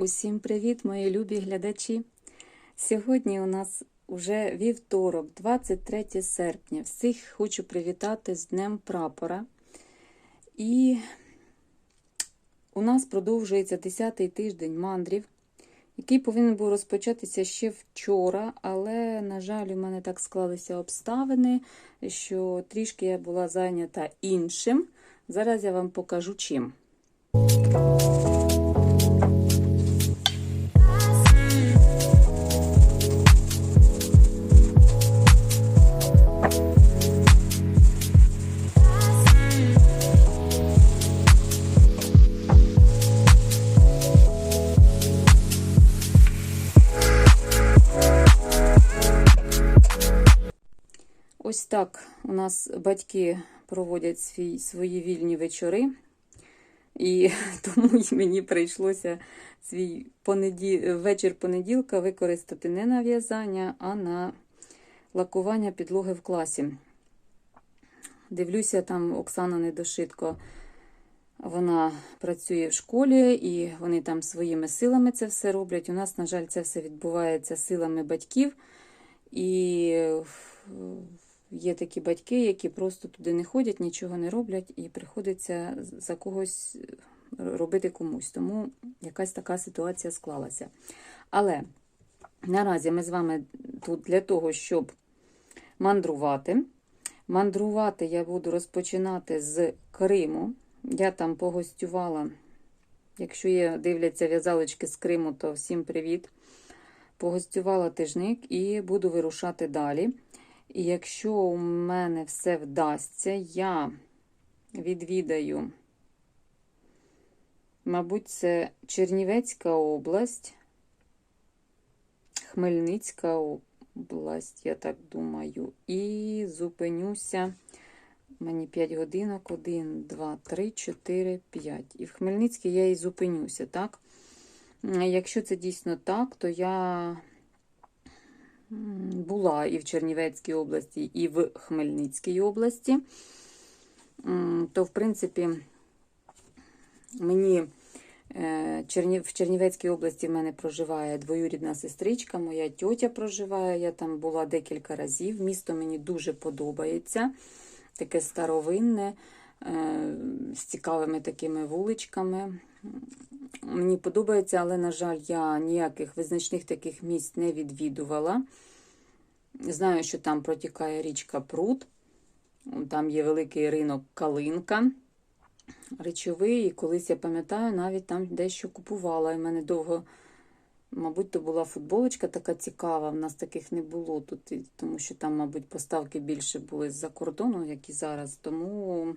Усім привіт, мої любі глядачі! Сьогодні у нас уже вівторок, 23 серпня. Всіх хочу привітати з Днем Прапора. І у нас продовжується 10-й тиждень мандрів, який повинен був розпочатися ще вчора, але, на жаль, у мене так склалися обставини, що трішки я була зайнята іншим. Зараз я вам покажу чим. Так у нас батьки проводять свій, свої вільні вечори, і тому мені прийшлося свій понеді... вечір понеділка використати не на в'язання, а на лакування підлоги в класі. Дивлюся, там Оксана Недошитко. Вона працює в школі, і вони там своїми силами це все роблять. У нас, на жаль, це все відбувається силами батьків. І є такі батьки, які просто туди не ходять, нічого не роблять, і приходиться за когось робити комусь. Тому якась така ситуація склалася. Але наразі ми з вами тут для того, щоб мандрувати. Мандрувати я буду розпочинати з Криму. Я там погостювала. Якщо є, дивляться в'язалочки з Криму, то всім привіт. Погостювала тижник і буду вирушати далі. І якщо у мене все вдасться, я відвідаю, мабуть, це Чернівецька область, Хмельницька область, я так думаю, і зупинюся. Мені 5 годинок, 1, 2, 3, 4, 5. І в Хмельницькій я і зупинюся, так? Якщо це дійсно так, то я була і в Чернівецькій області, і в Хмельницькій області, то, в принципі, мені в Чернівецькій області в мене проживає двоюрідна сестричка, моя тьотя проживає. Я там була декілька разів. Місто мені дуже подобається. Таке старовинне, з цікавими такими вуличками. Мені подобається, але, на жаль, я ніяких визначних таких місць не відвідувала. Знаю, що там протікає річка Пруд, там є великий ринок Калинка. Речовий, і колись я пам'ятаю, навіть там дещо купувала. І в мене довго, мабуть, то була футболочка така цікава. В нас таких не було тут, тому що там, мабуть, поставки більше були з-за кордону, як і зараз. Тому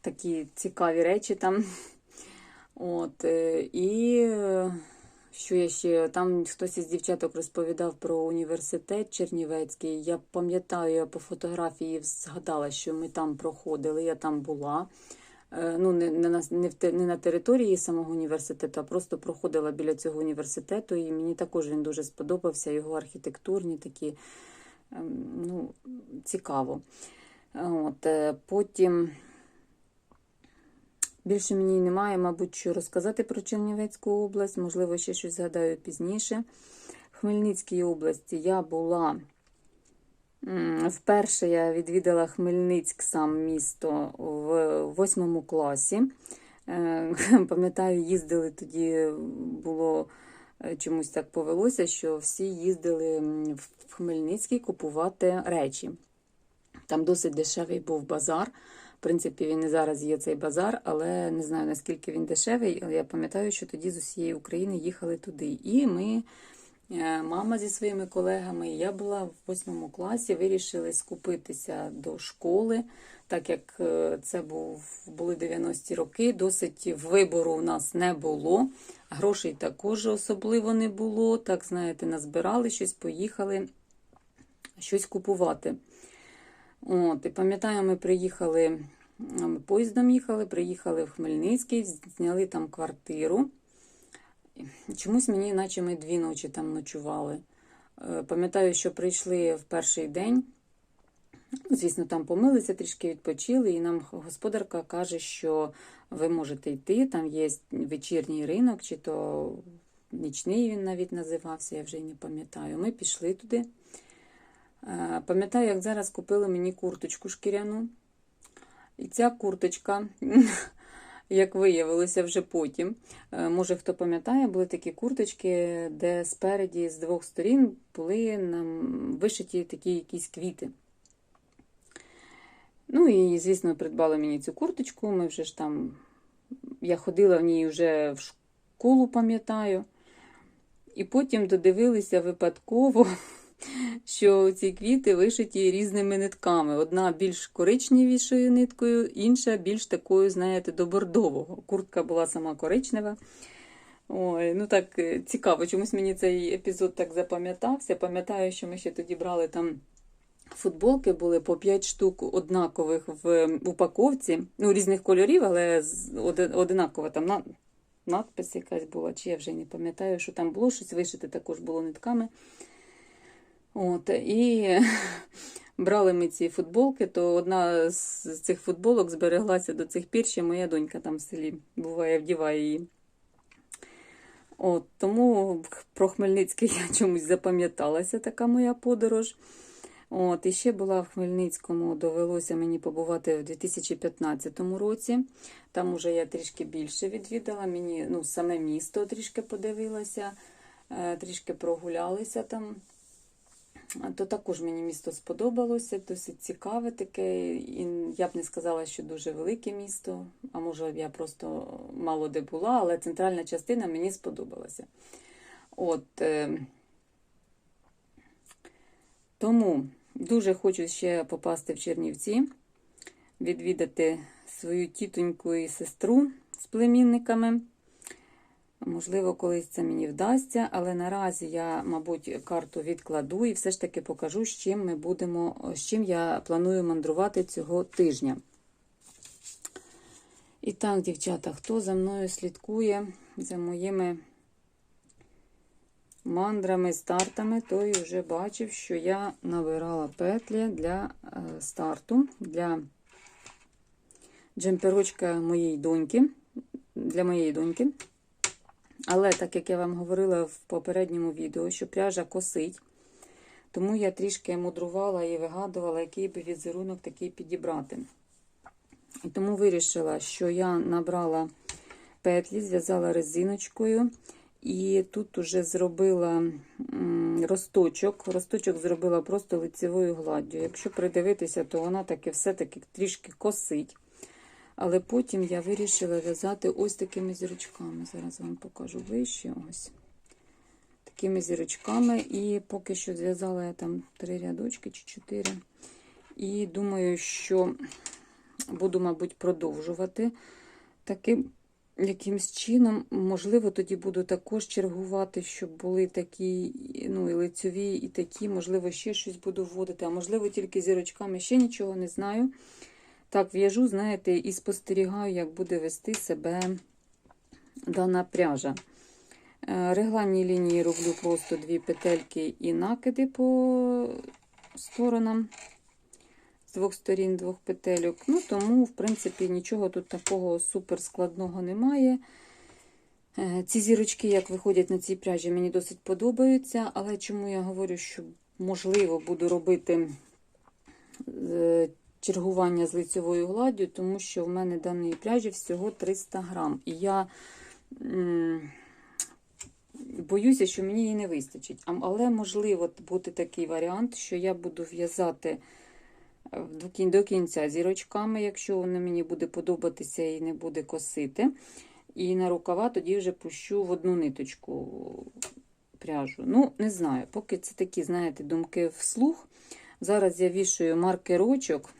такі цікаві речі там. От, І що я ще, там хтось із дівчаток розповідав про університет Чернівецький. Я пам'ятаю, я по фотографії згадала, що ми там проходили, я там була. Ну, Не не, на, не, в, не на території самого університету, а просто проходила біля цього університету. І мені також він дуже сподобався, його архітектурні такі ну, цікаво. От, Потім. Більше мені немає, мабуть, що розказати про Чернівецьку область, можливо, ще щось згадаю пізніше. В Хмельницькій області я була вперше я відвідала Хмельницьк сам місто в восьмому класі. Пам'ятаю, їздили тоді, було чомусь так повелося, що всі їздили в Хмельницький купувати речі. Там досить дешевий був базар. Принципі, він і зараз є цей базар, але не знаю, наскільки він дешевий. Але я пам'ятаю, що тоді з усієї України їхали туди. І ми, мама зі своїми колегами, я була в восьмому класі, вирішили скупитися до школи, так як це був, були 90-ті роки, досить вибору у нас не було. Грошей також особливо не було. Так, знаєте, назбирали щось, поїхали щось купувати. От, І пам'ятаю, ми приїхали, поїздом їхали, приїхали в Хмельницький, зняли там квартиру. Чомусь мені, наче ми дві ночі там ночували. Пам'ятаю, що прийшли в перший день Звісно, там помилися, трішки відпочили, і нам господарка каже, що ви можете йти, там є вечірній ринок, чи то нічний він навіть називався, я вже не пам'ятаю. Ми пішли туди. Е, Пам'ятаю, як зараз купили мені курточку шкіряну. І ця курточка, як виявилося вже потім, е, може хто пам'ятає, були такі курточки, де спереді з двох сторін були нам вишиті такі якісь квіти. Ну і, звісно, придбали мені цю курточку. Ми вже ж там, я ходила в ній вже в школу, пам'ятаю. І потім додивилися випадково, що ці квіти вишиті різними нитками. Одна більш коричневішою ниткою, інша більш такою, знаєте, до бордового. Куртка була сама коричнева. Ой, ну так е, цікаво, чомусь мені цей епізод так запам'ятався. Пам'ятаю, що ми ще тоді брали там футболки, були по 5 штук однакових в упаковці, ну, різних кольорів, але одинакова там на- надпис якась була, чи я вже не пам'ятаю, що там було щось вишите, також було нитками. От, і брали ми ці футболки, то одна з цих футболок збереглася до цих пір, ще моя донька там в селі буває, вдіває її. От, тому про Хмельницький я чомусь запам'яталася така моя подорож. От, і ще була в Хмельницькому, довелося мені побувати в 2015 році. Там уже я трішки більше відвідала. Мені ну, саме місто трішки подивилася, е, трішки прогулялися там. То також мені місто сподобалося, досить цікаве таке. І я б не сказала, що дуже велике місто, а може я просто мало де була, але центральна частина мені сподобалася. От, е, тому дуже хочу ще попасти в Чернівці, відвідати свою тітоньку і сестру з племінниками. Можливо, колись це мені вдасться, але наразі я, мабуть, карту відкладу і все ж таки покажу, з чим ми будемо, з чим я планую мандрувати цього тижня. І так, дівчата, хто за мною слідкує за моїми мандрами, стартами, той вже бачив, що я набирала петлі для е, старту, для джемперочка моєї доньки, для моєї доньки. Але так як я вам говорила в попередньому відео, що пряжа косить, тому я трішки мудрувала і вигадувала, який би візерунок такий підібрати. І тому вирішила, що я набрала петлі, зв'язала резиночкою, і тут уже зробила росточок. Росточок зробила просто лицевою гладдю. Якщо придивитися, то вона таки все-таки трішки косить. Але потім я вирішила в'язати ось такими зірочками. Зараз вам покажу вище. ось. Такими зірочками. І поки що зв'язала я там три рядочки чи чотири. І думаю, що буду, мабуть, продовжувати таким якимсь чином. Можливо, тоді буду також чергувати, щоб були такі, ну, і лицьові, і такі, можливо, ще щось буду вводити, а можливо, тільки зірочками ще нічого не знаю. Так, в'яжу, знаєте, і спостерігаю, як буде вести себе дана пряжа. Е, Регланні лінії роблю просто дві петельки і накиди по сторонам з двох сторін двох петельок. Ну, тому, в принципі, нічого тут такого супер складного немає. Е, Ці зірочки, як виходять на цій пряжі, мені досить подобаються. Але чому я говорю, що можливо буду робити е, чергування з лицевою гладдю, тому що в мене даної пряжі всього 300 грам. І я боюся, що мені її не вистачить. Але можливо бути такий варіант, що я буду в'язати е, до кінця зірочками, якщо воно мені буде подобатися і не буде косити. І на рукава тоді вже пущу в одну ниточку пряжу. Ну, не знаю, поки це такі, знаєте, думки вслух. Зараз я вішаю маркерочок.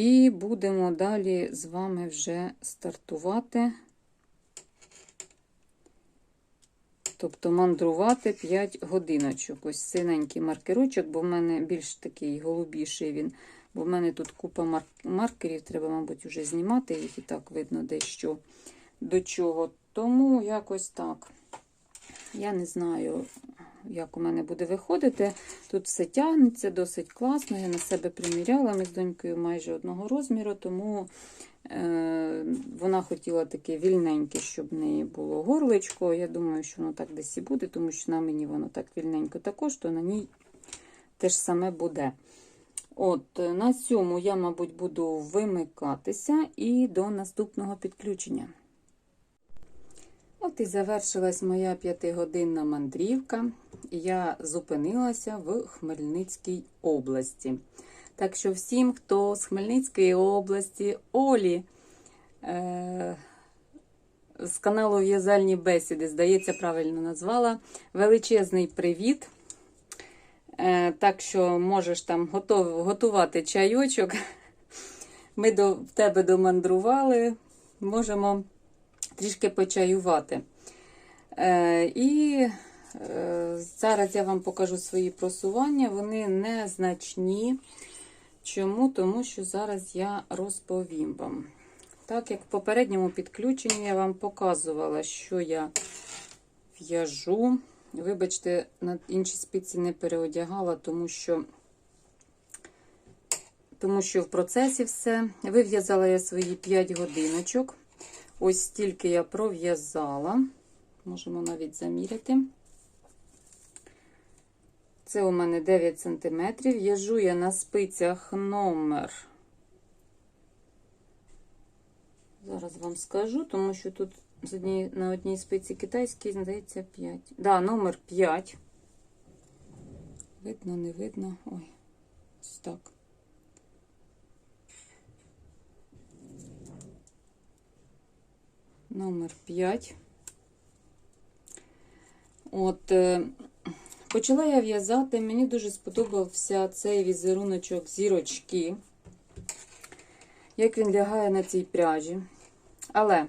І будемо далі з вами вже стартувати. Тобто мандрувати 5 годиночок. Ось синенький маркерочок, бо в мене більш такий голубіший він. Бо в мене тут купа мар- маркерів, треба, мабуть, вже знімати їх і так видно дещо до чого. Тому якось так. Я не знаю, як у мене буде виходити. Тут все тягнеться досить класно. Я на себе приміряла. Ми з донькою майже одного розміру, тому е, вона хотіла таке вільненьке, щоб в неї було горлечко. Я думаю, що воно так десь і буде, тому що на мені воно так вільненько також, то на ній теж саме буде. От, на цьому я, мабуть, буду вимикатися і до наступного підключення. От і завершилась моя п'ятигодинна мандрівка. Я зупинилася в Хмельницькій області. Так що всім, хто з Хмельницької області, Олі е- з каналу В'язальні бесіди, здається, правильно назвала, величезний привіт. Е, Так що можеш там готов, готувати чайочок. Ми до в тебе домандрували, можемо трішки почаювати. Е, І е, зараз я вам покажу свої просування. Вони незначні. Чому? Тому що зараз я розповім вам. Так як в попередньому підключенні я вам показувала, що я в'яжу. Вибачте, на інші спиці не переодягала, тому що тому що в процесі все. Вив'язала я свої 5 годиночок. Ось стільки я пров'язала. Можемо навіть заміряти. Це у мене 9 см. В'яжу я на спицях номер. Зараз вам скажу, тому що тут з одній, на одній спиці китайській, здається, 5. Да, номер 5. Видно, не видно. Ой, ось так. Номер 5. От, е, почала я в'язати, мені дуже сподобався цей візеруночок зірочки, як він лягає на цій пряжі. Але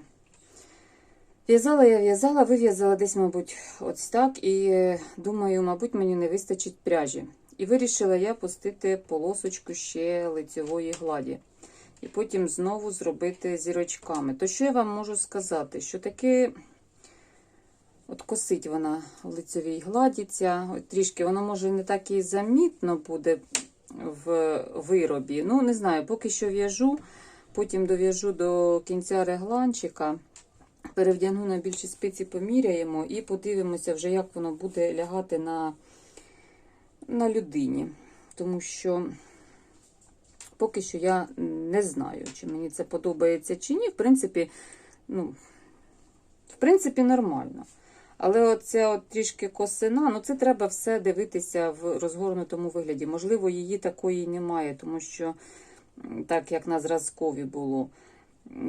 в'язала я в'язала, вив'язала десь, мабуть, ось так. І е, думаю, мабуть, мені не вистачить пряжі. І вирішила я пустити полосочку ще лицевої гладі. І потім знову зробити зірочками. То що я вам можу сказати? Що таки от косить вона в лицевій гладі, от трішки, воно може не так і замітно буде в виробі. Ну, не знаю, поки що в'яжу, потім дов'яжу до кінця регланчика, перевдягну на більші спиці, поміряємо і подивимося, вже, як воно буде лягати на, на людині. Тому що. Поки що я не знаю, чи мені це подобається чи ні. В принципі, ну, в принципі, нормально. Але оця от трішки косина, ну це треба все дивитися в розгорнутому вигляді. Можливо, її такої немає, тому що, так як на зразкові було.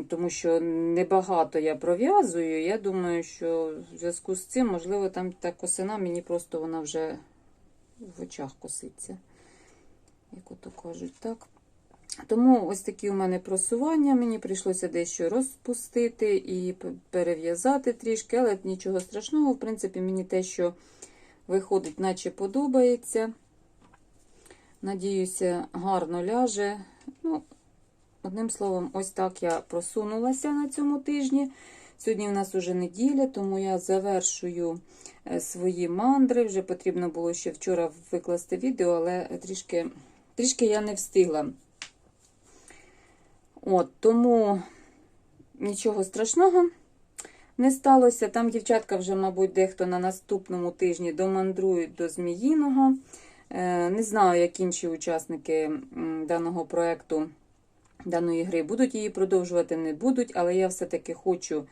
Тому що небагато я пров'язую. Я думаю, що в зв'язку з цим, можливо, там та косина, мені просто вона вже в очах коситься. Як ото кажуть, так. Тому ось такі у мене просування. Мені прийшлося дещо розпустити і перев'язати трішки, але нічого страшного. В принципі, мені те, що виходить, наче подобається. Надіюся, гарно ляже. Ну, Одним словом, ось так я просунулася на цьому тижні. Сьогодні у нас уже неділя, тому я завершую свої мандри. Вже потрібно було ще вчора викласти відео, але трішки, трішки я не встигла. От, Тому нічого страшного не сталося. Там дівчатка вже, мабуть, дехто на наступному тижні домандрують до Зміїного. Е, не знаю, як інші учасники даного проєкту, даної гри будуть її продовжувати, не будуть, але я все-таки хочу.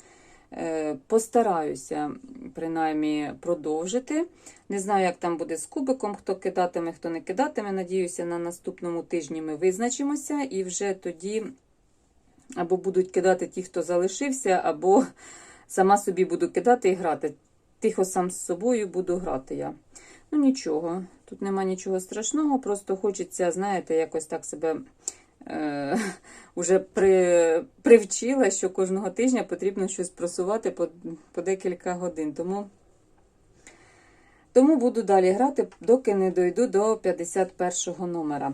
е, Постараюся, принаймні, продовжити. Не знаю, як там буде з кубиком, хто кидатиме, хто не кидатиме. Надіюся, на наступному тижні ми визначимося і вже тоді або будуть кидати ті, хто залишився, або сама собі буду кидати і грати. Тихо сам з собою буду грати я. Ну, нічого, тут нема нічого страшного, просто хочеться, знаєте, якось так себе е, уже при, привчила, що кожного тижня потрібно щось просувати по, по декілька годин. Тому. Тому буду далі грати, доки не дойду до 51 номера.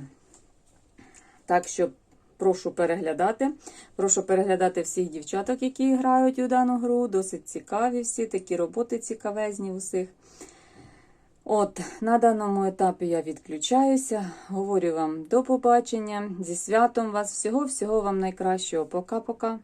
Так що Прошу переглядати. Прошу переглядати всіх дівчаток, які грають у дану гру. Досить цікаві всі, такі роботи цікавезні усіх. От, на даному етапі я відключаюся. Говорю вам до побачення. Зі святом вас. Всього-всього вам найкращого. Пока-пока.